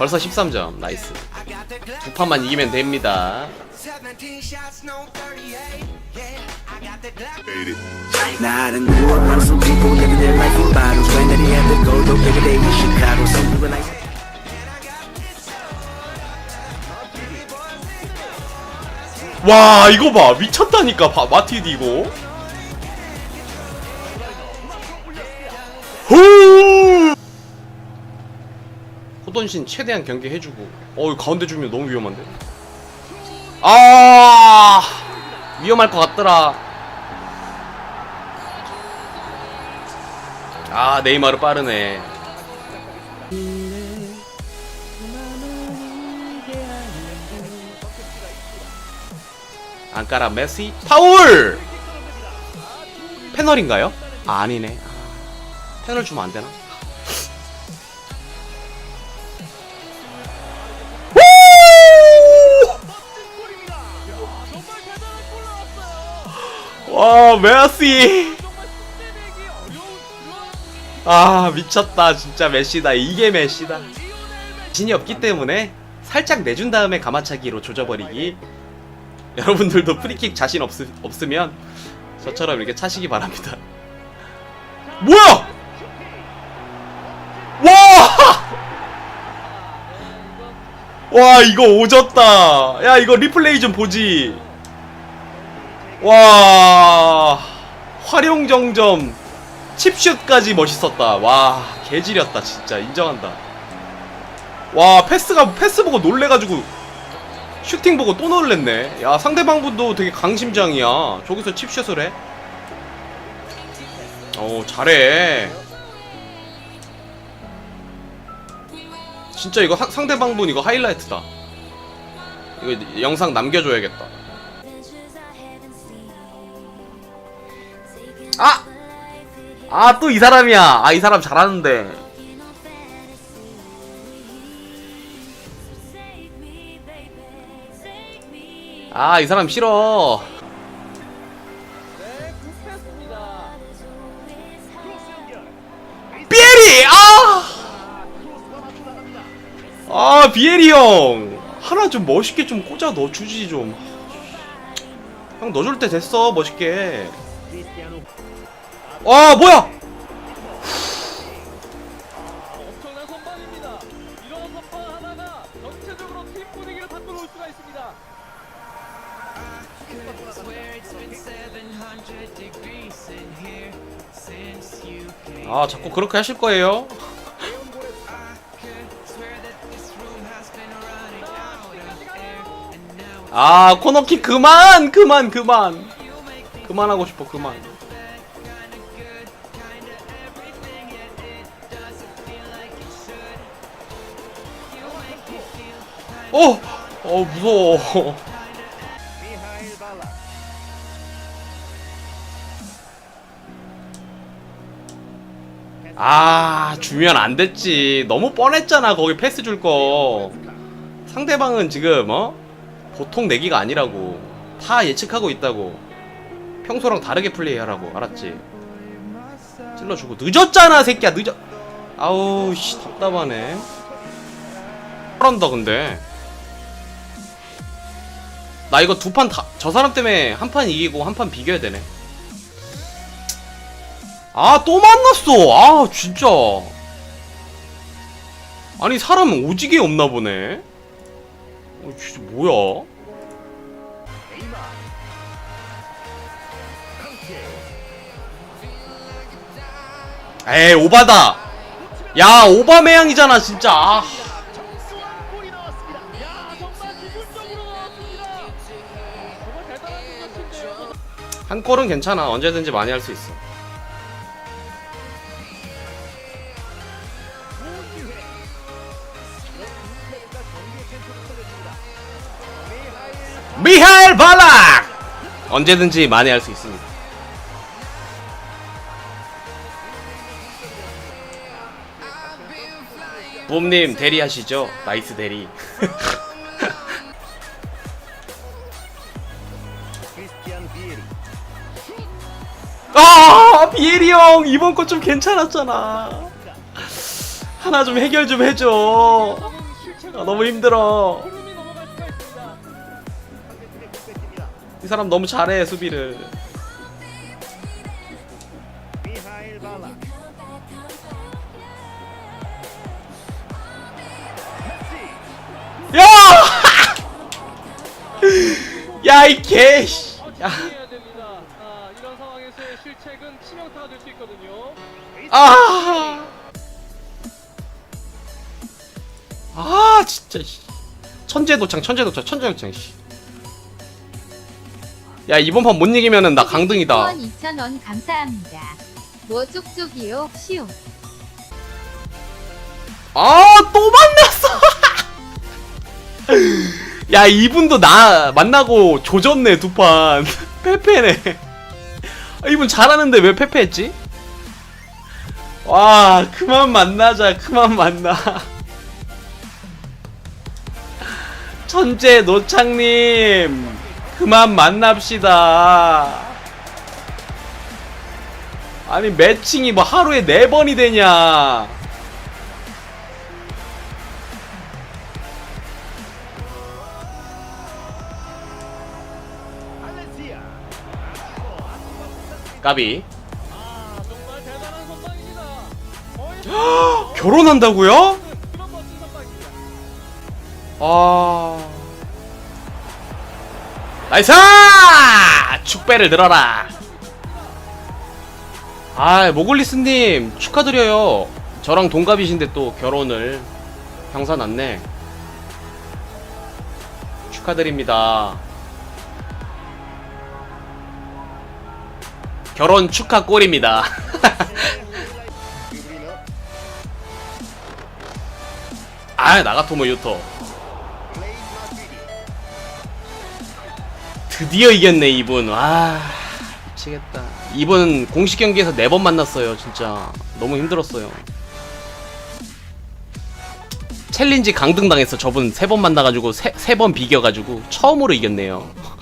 벌써 13점 나이스 두 판만 이기면 됩니다. 와 이거 봐 미쳤다니까 바, 마티디 이거 후 호돈신 최대한 경계해주고. 어 이거 가운데 주면 너무 위험한데? 아! 위험할 것 같더라. 아 네이마르 빠르네. 안까라 메시 파울! 패널인가요? 아, 아니네. 아, 패널 주면 안 되나? 오! 와 메시 아 미쳤다 진짜 메시다 이게 메시다 진이 없기 때문에 살짝 내준 다음에 가마차기로 조져버리기 여러분들도 프리킥 자신 없, 없으면 저처럼 이렇게 차시기 바랍니다. 뭐야! 와! 와 이거 오졌다. 야 이거 리플레이 좀 보지. 와 활용 정점 칩슛까지 멋있었다. 와 개지렸다 진짜 인정한다. 와 패스가 패스 보고 놀래가지고 슈팅 보고 또 놀랬네. 야, 상대방 분도 되게 강심장이야. 저기서 칩슛을 해? 어, 잘해. 진짜 이거 하- 상대방 분 이거 하이라이트다. 이거 영상 남겨줘야겠다. 아! 아, 또 이 사람이야. 아, 이 사람 잘하는데. 아, 이 사람 싫어. 비에리! 아! 아, 비에리 형. 하나 좀 멋있게 좀 꽂아 넣어주지 좀. 형 넣어줄 때 됐어, 멋있게. 와, 뭐야! 엄청난 선방입니다. 이런 선방 하나가 전체적으로 팀 분위기를 바꿔놓을 수가 있습니다. 아, 자꾸 그렇게 하실 거예요? 아, 코너킥 그만! 그만, 그만! 그만하고 싶어, 그만. 어! 어, 무서워. 아, 주면 안 됐지. 너무 뻔했잖아, 거기 패스 줄 거. 상대방은 지금, 어? 보통 내기가 아니라고. 다 예측하고 있다고. 평소랑 다르게 플레이하라고. 알았지? 찔러주고. 늦었잖아, 새끼야, 늦어. 아우, 씨, 답답하네. 잘한다, 근데. 나 이거 두 판 다, 저 사람 때문에 한 판 이기고 한 판 비겨야 되네. 아, 또 만났어. 아, 진짜. 아니, 사람 오지게 없나 보네. 어, 진짜 뭐야? 에이, 오바다. 야, 오바메양이잖아, 진짜. 아. 한 골은 괜찮아. 언제든지 많이 할 수 있어. 미하일 발락! 언제든지 많이 할 수 있습니다. 부업님 대리하시죠? 나이스 대리. 아 비에리 형 이번 거 좀 괜찮았잖아. 하나 좀 해결 좀 해줘. 아, 너무 힘들어. 이 사람 너무 잘해 수비를. 야, 이 개! 씨. 야. 됩니다. 아, 이런 상황에서의 실책은 치명타가 될 수 있거든요. 아! 아, 진짜 씨. 천재 도창, 천재 도창, 천재 도창 씨. 야, 이번 판 못 이기면은 나 강등이다. 후원 2,000원 감사합니다. 뭐 쪽쪽이요, 시오. 아, 또 만났어. 야, 이분도 나 만나고 조졌네, 두 판. 패패네. 아, 이분 잘하는데 왜 패패했지? 와, 그만 만나자, 그만 만나. 천재 노창님, 그만 만납시다. 아니, 매칭이 뭐 하루에 네 번이 되냐. 까비. 아, 정말 대단한 선방입니다. 거의 결혼한다고요? 그런 멋진 선방입니다. 아. 나이스! 축배를 늘어라. 아, 모글리스님 축하드려요. 저랑 동갑이신데 또 결혼을 형사 났네. 축하드립니다. 결혼 축하 꼴입니다. 아, 나가토모 유토. 드디어 이겼네 이분. 와 미치겠다. 이분 공식 경기에서 네 번 만났어요 진짜. 너무 힘들었어요. 챌린지 강등 당했어 저분. 세 번 만나가지고 세 번 비겨가지고 처음으로 이겼네요